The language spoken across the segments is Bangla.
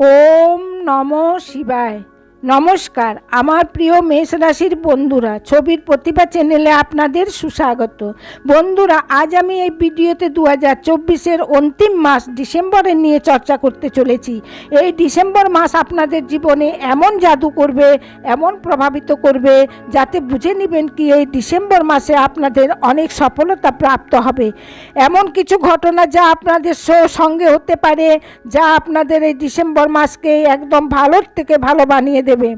ওম নম শিবায়। নমস্কার, আমার প্রিয় মেষ রাশির বন্ধুরা, ছবির প্রতিভা চ্যানেলে আপনাদের সুস্বাগত। বন্ধুরা, আজ আমি এই ভিডিওতে দু হাজার চব্বিশের অন্তিম মাস ডিসেম্বরে নিয়ে চর্চা করতে চলেছি। এই ডিসেম্বর মাস আপনাদের জীবনে এমন জাদু করবে, এমন প্রভাবিত করবে, যাতে বুঝে নেবেন কি এই ডিসেম্বর মাসে আপনাদের অনেক সফলতা প্রাপ্ত হবে। এমন কিছু ঘটনা যা আপনাদের সঙ্গে হতে পারে, যা আপনাদের এই ডিসেম্বর মাসকে একদম ভালোর থেকে ভালো বানিয়ে দেবে।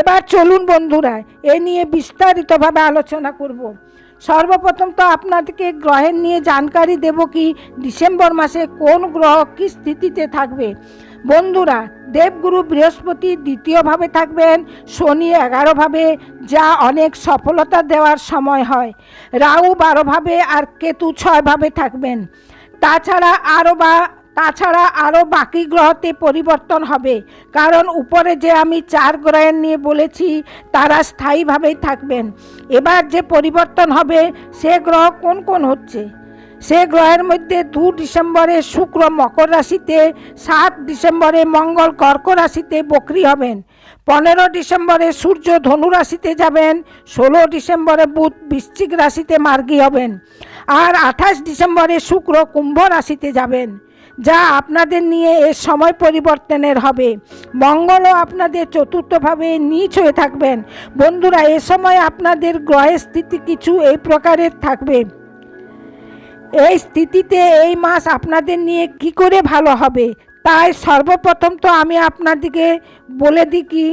এবার চলুন বন্ধুরা, এ নিয়ে বিস্তারিতভাবে আলোচনা করব। সর্বপ্রথম তো আপনাদেরকে গ্রহের নিয়ে জানকারি দেব কি, ডিসেম্বর মাসে কোন গ্রহ কী স্থিতিতে থাকবে? বন্ধুরা, দেবগুরু বৃহস্পতি দ্বিতীয়ভাবে থাকবেন, শনি এগারোভাবে, যা অনেক সফলতা দেওয়ার সময় হয়। রাহু বারোভাবে আর কেতু ছয়ভাবে থাকবেন। তাছাড়া আরও বা তাছাড়া আরও বাকি গ্রহতে পরিবর্তন হবে। কারণ উপরে যে আমি চার গ্রহের নিয়ে বলেছি, তারা স্থায়ীভাবেই থাকবেন। এবার যে পরিবর্তন হবে, সে গ্রহ কোন কোন হচ্ছে? সে গ্রহের মধ্যে দু ডিসেম্বরে শুক্র মকর রাশিতে, সাত ডিসেম্বরে মঙ্গল কর্ক রাশিতে বকরি হবেন। পনেরো ডিসেম্বরে সূর্য ধনু রাশিতে যাবেন, ষোলো ডিসেম্বরে বুধ বৃশ্চিক রাশিতে মার্গী হবেন। আর আঠাশ ডিসেম্বরে শুক্র কুম্ভ রাশিতে যাবেন, যা আপনাদের নিয়ে এর সময় পরিবর্তনের হবে। মঙ্গলও আপনাদের চতুর্থভাবে নিচ হয়ে থাকবেন। বন্ধুরা, এ সময় আপনাদের গ্রহের স্থিতি কিছু এই প্রকারের থাকবে। এই স্থিতিতে এই মাস আপনাদের নিয়ে কি করে ভালো হবে? তাই সর্বপ্রথম তো আমি আপনাদেরকে বলে দিই কি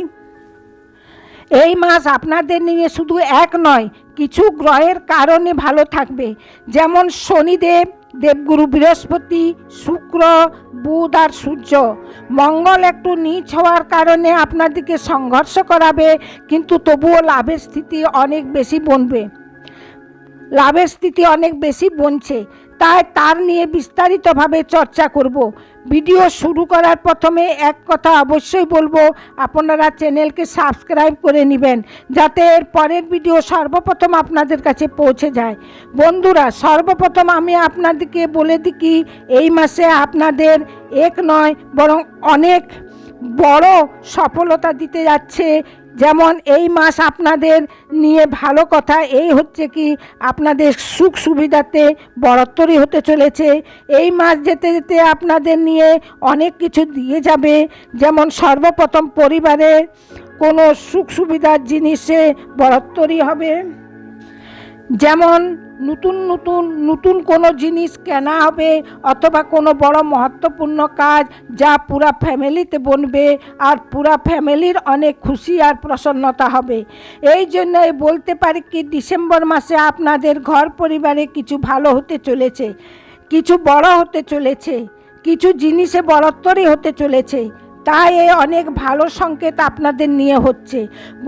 এই মাস আপনাদের নিয়ে শুধু এক নয়, কিছু গ্রহের কারণে ভালো থাকবে। যেমন শনিদেব, দেবগুরু বৃহস্পতি, শুক্র, বুধ আর সূর্য। মঙ্গল একটু নিচ হওয়ার কারণে আপনাদেরকে সংঘর্ষ করাবে, কিন্তু তবুও লাভের স্থিতি অনেক বেশি বনবে। লাভের স্থিতি অনেক বেশি বনছে, তাই তার নিয়ে বিস্তারিতভাবে চর্চা করব। ভিডিও শুরু করার প্রথমে এক কথা অবশ্যই বলব, আপনারা চ্যানেলকে সাবস্ক্রাইব করে নেবেন, যাতে এর পরের ভিডিও সর্বপ্রথম আপনাদের কাছে পৌঁছে যায়। বন্ধুরা, সর্বপ্রথম আমি আপনাদেরকে বলে দিই কি, এই মাসে আপনাদের এক নয়, বরং অনেক বড় সফলতা দিতে যাচ্ছে যেমন এই মাস আপনাদের নিয়ে ভালো কথা, এই হচ্ছে কি আপনাদের সুখ সুবিধাতে বরত্তরই হতে চলেছে। এই মাস যেতে যেতে আপনাদের নিয়ে অনেক কিছু দিয়ে যাবে। যেমন সর্বপ্রথম পরিবারে কোনো সুখ সুবিধার জিনিসে বরত্তরই হবে। যেমন নতুন নতুন নতুন কোনো জিনিস কেনা হবে অথবা কোনো বড় মহত্বপূর্ণ কাজ যা পুরা ফ্যামিলিতে বনবে আর পুরা ফ্যামিলির অনেক খুশি আর প্রসন্নতা হবে। এই জন্য বলতে পারি কি, ডিসেম্বর মাসে আপনাদের ঘর পরিবারে কিছু ভালো হতে চলেছে, কিছু বড় হতে চলেছে, কিছু জিনিসে বড়ত্বরই হতে চলেছে। তাই এ অনেক ভালো সংকেত আপনাদের নিয়ে হচ্ছে।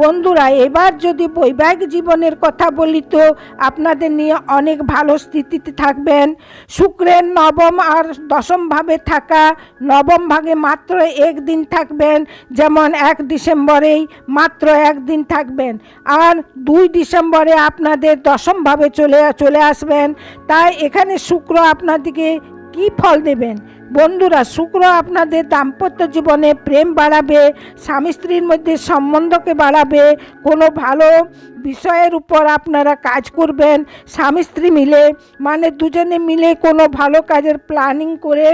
বন্ধুরা, এবার যদি বৈবাহিক জীবনের কথা বলি তো আপনাদের নিয়ে অনেক ভালো স্থিতিতে থাকবেন। শুক্রের নবম আর দশম ভাবে থাকা, নবম ভাগে মাত্র একদিন থাকবেন, যেমন এক ডিসেম্বরেই মাত্র একদিন থাকবেন। আর দুই ডিসেম্বরে আপনাদের দশম ভাবে চলে চলে আসবেন। তাই এখানে শুক্র আপনাদেরকে কি ফল দেবেন? বন্ধুরা, শুক্র আপনাদের দাম্পত্য জীবনে প্রেম বাড়াবে, স্বামী স্ত্রীর মধ্যে সম্বন্ধকে বাড়াবে, কোনো ভালো বিষয়ের উপর আপনারা কাজ করবেন, স্বামী স্ত্রী মিলে মানে দুজনে মিলে কোনো ভালো কাজের প্ল্যানিং করে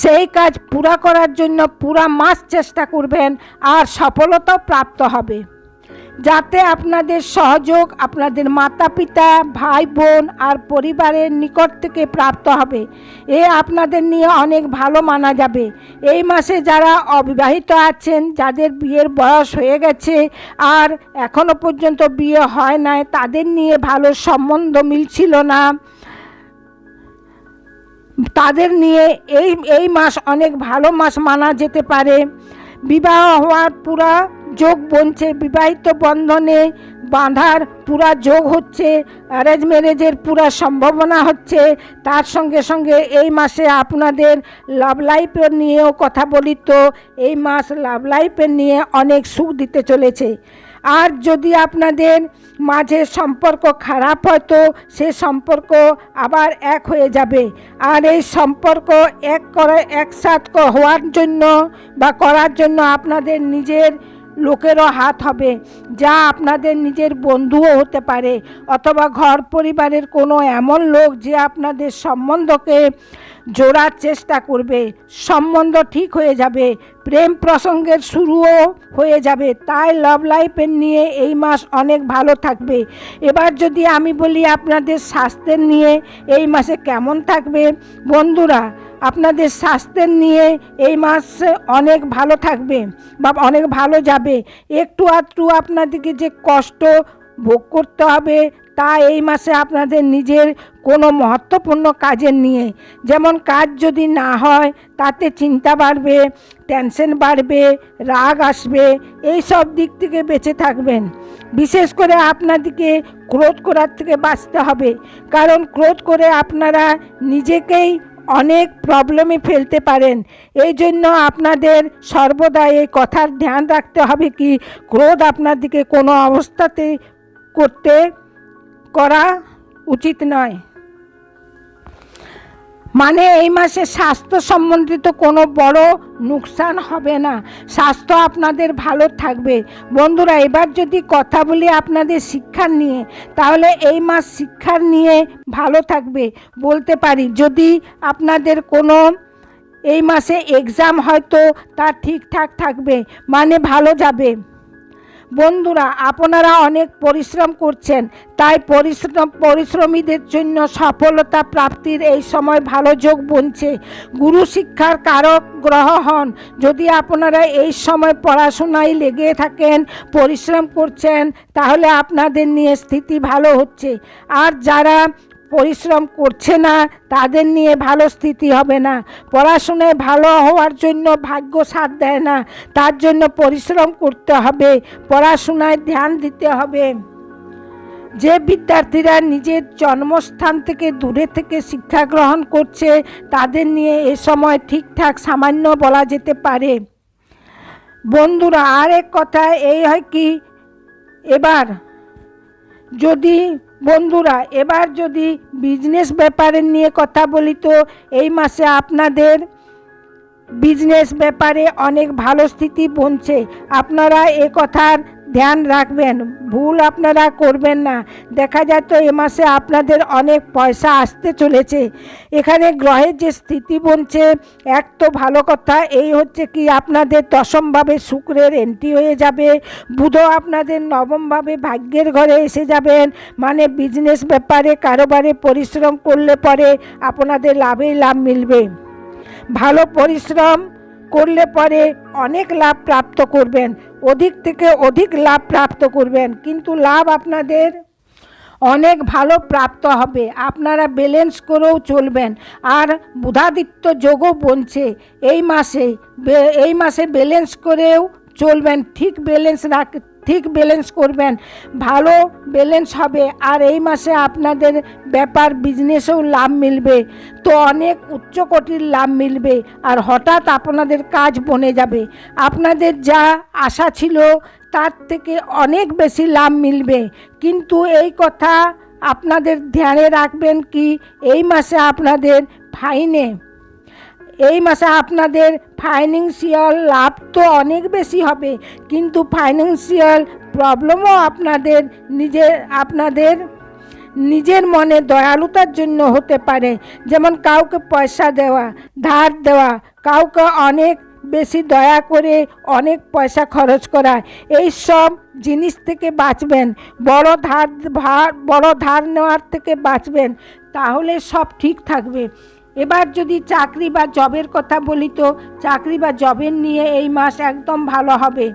সেই কাজ পুরা করার জন্য পুরা মাস চেষ্টা করবেন আর সফলতাও প্রাপ্ত হবে। যাতে আপনাদের সহযোগ আপনাদের মাতা পিতা ভাই বোন আর পরিবারের নিকট থেকে প্রাপ্ত হবে। এ আপনাদের নিয়ে অনেক ভালো মানা যাবে। এই মাসে যারা অবিবাহিত আছেন, যাদের বিয়ের বয়স হয়ে গেছে আর এখনও পর্যন্ত বিয়ে হয় নাই, তাদের নিয়ে ভালো সম্বন্ধ মিলছিল না। তাদের নিয়ে এই এই মাস অনেক ভালো মাস মানা যেতে পারে। বিবাহ হওয়ার পুরা যোগ বনছে, বিবাহিত বন্ধনে বাঁধার পুরা যোগ হচ্ছে অ্যারেঞ্জ ম্যারেজের পুরা সম্ভাবনা হচ্ছে। তার সঙ্গে সঙ্গে এই মাসে আপনাদের লাভ লাইফের নিয়েও কথা বলি তো, এই মাস লাভ লাইফের নিয়ে অনেক সুখ দিতে চলেছে। আর যদি আপনাদের মাঝে সম্পর্ক খারাপ হয় তো, সে সম্পর্ক আবার এক হয়ে যাবে। আর এই সম্পর্ক এক করে একসাথ হওয়ার জন্য বা করার জন্য আপনাদের নিজের লোকেরও হাত হবে, যা আপনাদের নিজের বন্ধুও হতে পারে, অথবা ঘর পরিবারের কোনো এমন লোক যে আপনাদের সম্বন্ধকে জোড়ার চেষ্টা করবে। সম্বন্ধ ঠিক হয়ে যাবে, প্রেম প্রসঙ্গের শুরুও হয়ে যাবে, তাই লাভ লাইফের নিয়ে এই মাস অনেক ভালো থাকবে। এবার যদি আমি বলি আপনাদের স্বাস্থ্যের নিয়ে এই মাসে কেমন থাকবে, বন্ধুরা আপনাদের স্বাস্থ্যের নিয়ে এই মাস অনেক ভালো থাকবে বা অনেক ভালো যাবে। একটু আধটু আপনাদেরকে যে কষ্ট ভোগ করতে হবে, তা এই মাসে আপনাদের নিজের কোনো মহত্বপূর্ণ কাজের নিয়ে। যেমন কাজ যদি না হয়, তাতে চিন্তা বাড়বে টেনশন বাড়বে, রাগ আসবে এই সব দিক থেকে বেঁচে থাকবেন। বিশেষ করে আপনাদেরকে ক্রোধ করার থেকে বাঁচতে হবে। কারণ ক্রোধ করে আপনারা নিজেকেই অনেক প্রবলেমে ফেলতে পারেন। এই জন্য আপনাদের সর্বদা এই কথার ধ্যান রাখতে হবে কি, ক্রোধ আপনাদেরকে কোনো অবস্থাতে করতে করা উচিত নয়। মানে এই মাসে স্বাস্থ্য সম্বন্ধিত কোনো বড় নুকসান হবে না। স্বাস্থ্য আপনাদের ভালো থাকবে। বন্ধুরা, এবার যদি কথা বলি আপনাদের শিক্ষার নিয়ে, তাহলে এই মাস শিক্ষার নিয়ে ভালো থাকবে বলতে পারি। যদি আপনাদের কোনো এই মাসে এক্সাম হয়তো তা ঠিকঠাক থাকবে মানে ভালো যাবে। বন্ধুরা, আপনারা অনেক পরিশ্রম করছেন। তাই পরিশ্রম, পরিশ্রমীদের জন্য সফলতা প্রাপ্তির এই সময় ভালো যোগ বনছে। গুরু শিক্ষার কারক গ্রহ হন। যদি আপনারা এই সময় পড়াশোনায় লেগে থাকেন, পরিশ্রম করছেন, তাহলে আপনাদের নিয়ে স্থিতি ভালো হচ্ছে। আর যারা পরিশ্রম করছে না, তাদের নিয়ে ভালো স্থিতি হবে না। পড়াশোনায় ভালো হওয়ার জন্য ভাগ্য সাথ দেয় না, তার জন্য পরিশ্রম করতে হবে, পড়াশোনায় ধ্যান দিতে হবে। যে বিদ্যার্থীরা নিজের জন্মস্থান থেকে দূরে থেকে শিক্ষা গ্রহণ করছে, তাদের নিয়ে এ সময় ঠিকঠাক সামান্য বলা যেতে পারে। বন্ধুরা, আরেক কথা এই হয় কি? এবার যদি বন্ধুরা এবার যদি বিজনেস ব্যাপারের নিয়ে কথা বলি তো এই মাসে আপনাদের বিজনেস ব্যাপারে অনেক ভালো স্থিতি বনছে। আপনারা এ কথার ধ্যান রাখবেন, ভুল আপনারা করবেন না। দেখা যায় তো এ মাসে আপনাদের অনেক পয়সা আসতে চলেছে। এখানে গ্রহের যে স্থিতি বনছে, এক তো ভালো কথা, এই হচ্ছে কি আপনাদের দশমভাবে শুক্রের এন্ট্রি হয়ে যাবে। বুধ আপনাদের নবমভাবে ভাগ্যের ঘরে এসে যাবেন। মানে বিজনেস ব্যাপারে, কারোবারে পরিশ্রম করলে পরে আপনাদের লাভেই লাভ মিলবে। ভালো পরিশ্রম করলে পরে অনেক লাভ প্রাপ্ত করবেন, অধিক থেকে অধিক লাভ প্রাপ্ত করবেন, কিন্তু লাভ আপনাদের অনেক ভালো প্রাপ্ত হবে। আপনারা ব্যালেন্স করেও চলবেন। আর বুধাদিত্য যোগও বনছে এই মাসে এই মাসে ব্যালেন্স করেও চলবেন, ঠিক ব্যালেন্স রাখ, ঠিক ব্যালেন্স করবেন, ভালো ব্যালেন্স হবে। আর এই মাসে আপনাদের ব্যাপার বিজনেসেও লাভ মিলবে। তো অনেক উচ্চকোটির লাভ মিলবে। আর হঠাৎ আপনাদের কাজ বনে যাবে। আপনাদের যা আশা ছিল, তার থেকে অনেক বেশি লাভ মিলবে। কিন্তু এই কথা আপনাদের ধ্যানে রাখবেন কি, এই মাসে আপনাদের ফাইনে এই মাসে আপনাদের ফাইন্যান্সিয়াল লাভ তো অনেক বেশি হবে, কিন্তু ফাইন্যান্সিয়াল প্রবলেমও আপনাদের নিজের আপনাদের নিজের মনে দয়ালুতার জন্য হতে পারে। যেমন কাউকে পয়সা দেওয়া, ধার দেওয়া, কাউকে অনেক বেশি দয়া করে অনেক পয়সা খরচ করা, এই সব জিনিস থেকে বাঁচবেন। বড় ধার বড় ধার নেওয়ার থেকে বাঁচবেন। তাহলে সব ঠিক থাকবে। এবার যদি চাকরি বা জবের কথা বলি তো, চাকরি বা জবের নিয়ে এই মাস একদম ভালো হবে।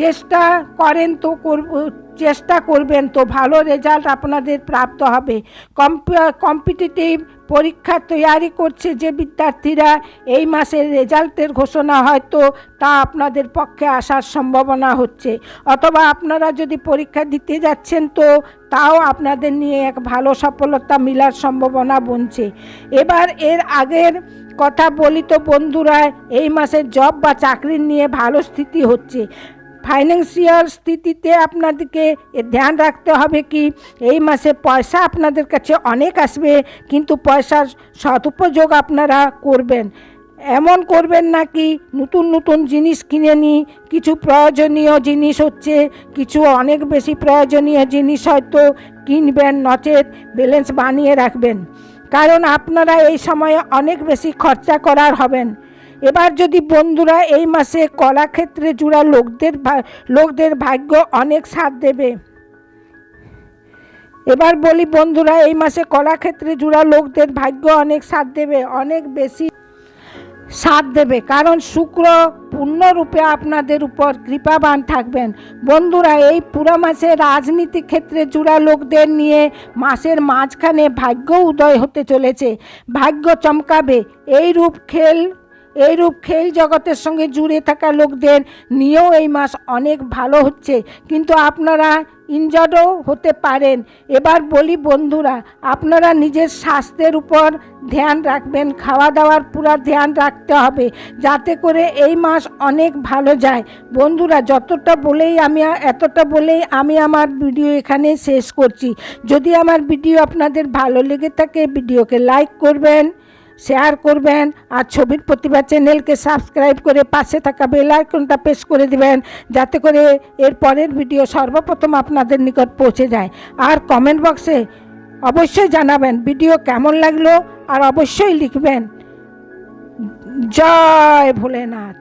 চেষ্টা করেন তো করব চেষ্টা করবেন তো ভালো রেজাল্ট আপনাদের প্রাপ্ত হবে। কম্পিটিটিভ পরীক্ষা তৈরি করছে যে বিদ্যার্থীরা এই মাসের রেজাল্টের ঘোষণা হয়তো তা আপনাদের পক্ষে আসার সম্ভাবনা হচ্ছে। অথবা আপনারা যদি পরীক্ষা দিতে যাচ্ছেন তো তাও আপনাদের নিয়ে এক ভালো সফলতা মিলার সম্ভাবনা বনছে। এবার এর আগের কথা বলি তো বন্ধুরা, এই মাসের জব বা চাকরির নিয়ে ভালো স্থিতি হচ্ছে। ফাইন্যান্সিয়াল স্থিতিতে আপনাদেরকে ধ্যান রাখতে হবে কি, এই মাসে পয়সা আপনাদের কাছে অনেক আসবে, কিন্তু পয়সার সদুপযোগ আপনারা করবেন। এমন করবেন না কি, নতুন নতুন জিনিস কিনে নিই কিছু প্রয়োজনীয় জিনিস হচ্ছে, কিছু অনেক বেশি প্রয়োজনীয় জিনিস হয়তো কিনবেন, নচেত ব্যালেন্স বানিয়ে রাখবেন। কারণ আপনারা এই সময়ে অনেক বেশি খরচা করার হবেন। এবার যদি বন্ধুরা এই মাসে কলাক্ষেত্রে জুড়া লোকদের লোকদের ভাগ্য অনেক সাথ দেবে। এবার বলি বন্ধুরা, এই মাসে কলাক্ষেত্রে জুড়া লোকদের ভাগ্য অনেক সাথ দেবে, অনেক বেশি সাথ দেবে। কারণ শুক্র পূর্ণরূপে আপনাদের উপর কৃপাবান থাকবেন। বন্ধুরা, এই পুরো মাসে রাজনীতি ক্ষেত্রে জুড়া লোকদের নিয়ে মাসের মাঝখানে ভাগ্য উদয় হতে চলেছে। ভাগ্য চমকাবে। এই রূপ খেল এইরূপ খেল জগতের সঙ্গে জুড়ে থাকা লোকদের নিয়েও এই মাস অনেক ভালো হচ্ছে। কিন্তু আপনারা ইনজর্ডও হতে পারেন। এবার বলি, বন্ধুরা, আপনারা নিজের স্বাস্থ্যের উপর ধ্যান রাখবেন। খাওয়া দাওয়ার পুরো ধ্যান রাখতে হবে, যাতে করে এই মাস অনেক ভালো যায়। বন্ধুরা, যতটা বলেই আমি, এতটা বলেই আমি আমার ভিডিও এখানে শেষ করছি। যদি আমার ভিডিও আপনাদের ভালো লেগে থাকে, ভিডিওকে লাইক করবেন। শেয়ার করবেন আর ছবির প্রতিভা চ্যানেলকে সাবস্ক্রাইব করে পাশে থাকা বেল আইকনটা প্রেস করে দিবেন, যাতে করে এর পরের ভিডিও সর্বপ্রথম আপনাদের নিকট পৌঁছে যায়। আর কমেন্ট বক্সে অবশ্যই জানাবেন ভিডিও কেমন লাগল আর অবশ্যই লিখবেন। জয় ভোলেনাথ।